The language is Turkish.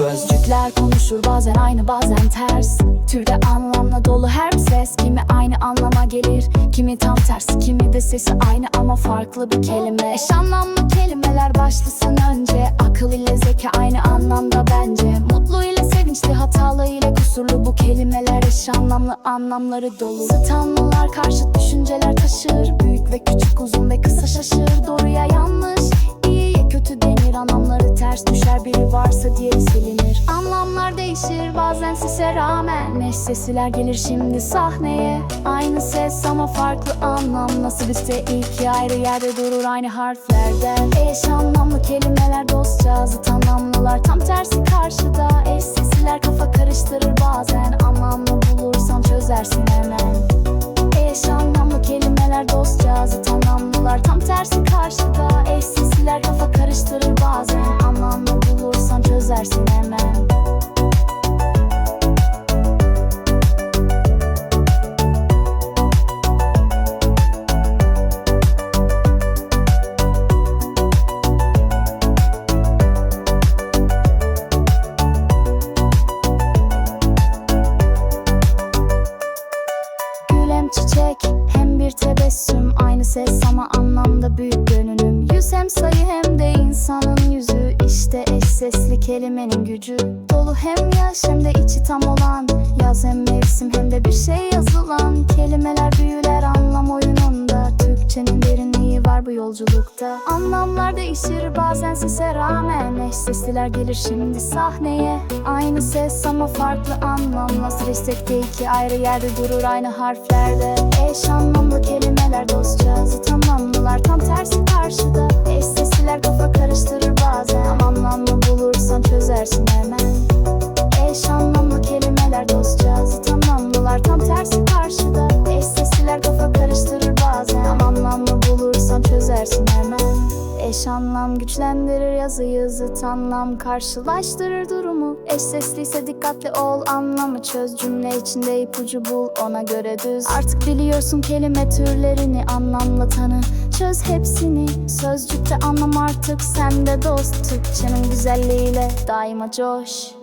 Sözcükler konuşur bazen aynı bazen ters. Türde anlamla dolu her ses. Kimi aynı anlama gelir Kimi tam tersi kimi de sesi aynı ama farklı bir kelime. Eş anlamlı kelimeler başlasın önce. Akıl ile zeka aynı anlamda bence. Mutlu ile sevinçli hatalı ile kusurlu Bu kelimeler eş anlamlı anlamları dolu. Zıt karşıt düşünceler taşır. Büyük ve küçük uzun ve kısa şaşır. Doğruya değişir bazen sese rağmen. Eş sesler gelir şimdi sahneye. Aynı ses ama farklı anlam. Nasıl bitse iki ayrı yerde durur aynı harflerden. Eş anlamlı kelimeler dostça Zıt anlamlılar tam tersi karşıda. Eş sesler kafa karıştırır bazen Anlamlı bulursan çözersin hemen. Eş anlamlı kelimeler dostça Zıt anlamlılar tam tersi karşıda. Eş sesler kafa karıştırır bazen Anlamlı bulursan çözersin hemen tebessüm. Aynı ses ama anlamda büyük görünüm Yüz hem sayı hem de insanın yüzü. İşte eş sesli kelimenin gücü. Dolu hem yaş hem de içi tam olan. Yaz hem mevsim hem de bir şey yazılan Kelimeler yolculukta. Anlamlar değişir bazen sese rağmen Eş sesliler gelir şimdi sahneye. Aynı ses ama farklı anlam. Nasıl istek de iki ayrı yerde durur aynı harflerde. Eş anlamlı kelimeler dostça. Zıt anlamlılar tam tersi karşıda. Eş sesliler kafa karıştırır bazen. Tam anlamlı bulursan çözersin hemen. Eş anlamlı kelimeler dostça. Zıt anlamlılar tam tersi çözersin hemen. Eş anlam güçlendirir yazıyı Zıt anlam karşılaştırır durumu. Eş sesliyse dikkatli ol anlamı çöz. Cümle içinde ipucu bul ona göre düz. Artık biliyorsun kelime türlerini anlamla tanı. Çöz hepsini sözcükte anlam artık. Sende dost Türkçenin güzelliğiyle daima coş